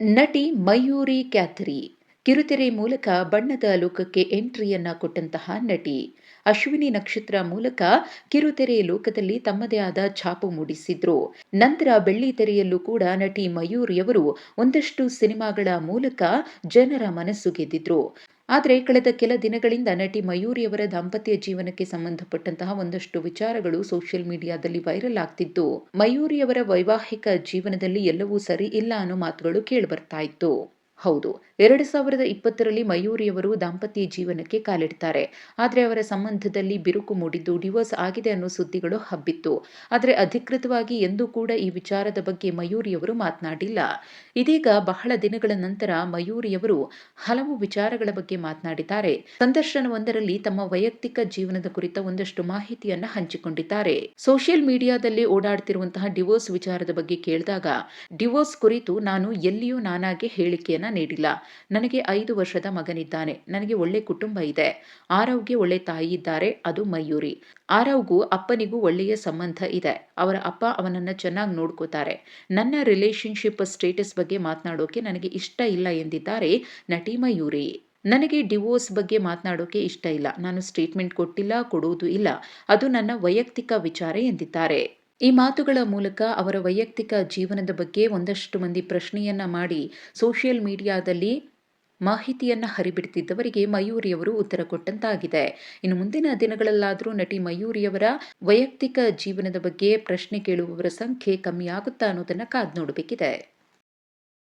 ನಟಿ ಮಯೂರಿ ಕ್ಯಾಥರಿ ಕಿರುತೆರೆ ಮೂಲಕ ಬಣ್ಣದ ಲೋಕಕ್ಕೆ ಎಂಟ್ರಿಯನ್ನ ಕೊಟ್ಟಂತಹ ನಟಿ. ಅಶ್ವಿನಿ ನಕ್ಷತ್ರ ಮೂಲಕ ಕಿರುತೆರೆ ಲೋಕದಲ್ಲಿ ತಮ್ಮದೇ ಆದ ಛಾಪು ಮೂಡಿಸಿದ್ರು. ನಂತರ ಬೆಳ್ಳಿ ತೆರೆಯಲ್ಲೂ ಕೂಡ ನಟಿ ಮಯೂರಿಯವರು ಒಂದಷ್ಟು ಸಿನಿಮಾಗಳ ಮೂಲಕ ಜನರ ಮನಸ್ಸು ಗೆದ್ದಿದ್ರು. ಆದರೆ ಕಳೆದ ಕೆಲ ದಿನಗಳಿಂದ ನಟಿ ಮಯೂರಿಯವರ ದಾಂಪತ್ಯ ಜೀವನಕ್ಕೆ ಸಂಬಂಧಪಟ್ಟಂತಹ ಒಂದಷ್ಟು ವಿಚಾರಗಳು ಸೋಷಿಯಲ್ ಮೀಡಿಯಾದಲ್ಲಿ ವೈರಲ್ ಆಗ್ತಿದ್ದು ಮಯೂರಿಯವರ ವೈವಾಹಿಕ ಜೀವನದಲ್ಲಿ ಎಲ್ಲವೂ ಸರಿ ಇಲ್ಲ ಅನ್ನೋ ಮಾತುಗಳು ಕೇಳಿಬರ್ತಾ ಇತ್ತು. ಹೌದು. ಎರಡು ಸಾವಿರದ ಇಪ್ಪತ್ತರಲ್ಲಿ ಮಯೂರಿಯವರು ದಾಂಪತ್ಯ ಜೀವನಕ್ಕೆ ಕಾಲಿಡ್ತಾರೆ. ಆದರೆ ಅವರ ಸಂಬಂಧದಲ್ಲಿ ಬಿರುಕು ಮೂಡಿದ್ದು ಡಿವೋರ್ಸ್ ಆಗಿದೆ ಅನ್ನೋ ಸುದ್ದಿಗಳು ಹಬ್ಬಿತ್ತು. ಆದರೆ ಅಧಿಕೃತವಾಗಿ ಎಂದೂ ಕೂಡ ಈ ವಿಚಾರದ ಬಗ್ಗೆ ಮಯೂರಿಯವರು ಮಾತನಾಡಿಲ್ಲ. ಇದೀಗ ಬಹಳ ದಿನಗಳ ನಂತರ ಮಯೂರಿಯವರು ಹಲವು ವಿಚಾರಗಳ ಬಗ್ಗೆ ಮಾತನಾಡಿದ್ದಾರೆ. ಸಂದರ್ಶನವೊಂದರಲ್ಲಿ ತಮ್ಮ ವೈಯಕ್ತಿಕ ಜೀವನದ ಕುರಿತ ಒಂದಷ್ಟು ಮಾಹಿತಿಯನ್ನ ಹಂಚಿಕೊಂಡಿದ್ದಾರೆ. ಸೋಷಿಯಲ್ ಮೀಡಿಯಾದಲ್ಲಿ ಓಡಾಡ್ತಿರುವಂತಹ ಡಿವೋರ್ಸ್ ವಿಚಾರದ ಬಗ್ಗೆ ಕೇಳಿದಾಗ, ಡಿವೋರ್ಸ್ ಕುರಿತು ನಾನು ಎಲ್ಲಿಯೂ ನಾನಾಗೆ ಹೇಳಿಕೆಯನ್ನ ನೀಡಿಲ್ಲ. ನನಗೆ ಐದು ವರ್ಷದ ಮಗನಿದ್ದಾನೆ. ನನಗೆ ಒಳ್ಳೆ ಕುಟುಂಬ ಇದೆ. ಆರವ್ಗೆ ಒಳ್ಳೆ ತಾಯಿ ಇದ್ದಾರೆ. ಅದು ಮಯೂರಿ. ಆರವ್ಗೂ ಅಪ್ಪನಿಗೂ ಒಳ್ಳೆಯ ಸಂಬಂಧ ಇದೆ. ಅವರ ಅಪ್ಪ ಅವನನ್ನ ಚೆನ್ನಾಗಿ ನೋಡ್ಕೋತಾರೆ. ನನ್ನ ರಿಲೇಶನ್ಶಿಪ್ ಸ್ಟೇಟಸ್ ಬಗ್ಗೆ ಮಾತನಾಡೋಕೆ ನನಗೆ ಇಷ್ಟ ಇಲ್ಲ ಎಂದಿದ್ದಾರೆ ನಟಿ ಮಯೂರಿ. ನನಗೆ ಡಿವೋರ್ಸ್ ಬಗ್ಗೆ ಮಾತನಾಡೋಕೆ ಇಷ್ಟ ಇಲ್ಲ. ನಾನು ಸ್ಟೇಟ್ಮೆಂಟ್ ಕೊಟ್ಟಿಲ್ಲ ಕೊಡುವುದು ಇಲ್ಲ. ಅದು ನನ್ನ ವೈಯಕ್ತಿಕ ವಿಚಾರ ಎಂದಿದ್ದಾರೆ. ಈ ಮಾತುಗಳ ಮೂಲಕ ಅವರ ವೈಯಕ್ತಿಕ ಜೀವನದ ಬಗ್ಗೆ ಒಂದಷ್ಟು ಮಂದಿ ಪ್ರಶ್ನೆಯನ್ನ ಮಾಡಿ ಸೋಷಿಯಲ್ ಮೀಡಿಯಾದಲ್ಲಿ ಮಾಹಿತಿಯನ್ನ ಹರಿಬಿಡ್ತಿದ್ದವರಿಗೆ ಮಯೂರಿಯವರು ಉತ್ತರ ಕೊಟ್ಟಂತಾಗಿದೆ. ಇನ್ನು ಮುಂದಿನ ದಿನಗಳಲ್ಲಾದರೂ ನಟಿ ಮಯೂರಿಯವರ ವೈಯಕ್ತಿಕ ಜೀವನದ ಬಗ್ಗೆ ಪ್ರಶ್ನೆ ಕೇಳುವವರ ಸಂಖ್ಯೆ ಕಮ್ಮಿಯಾಗುತ್ತಾ ಅನ್ನೋದನ್ನು ಅನ್ನೋದನ್ನ ಕಾದ್ ನೋಡಬೇಕಿದೆ.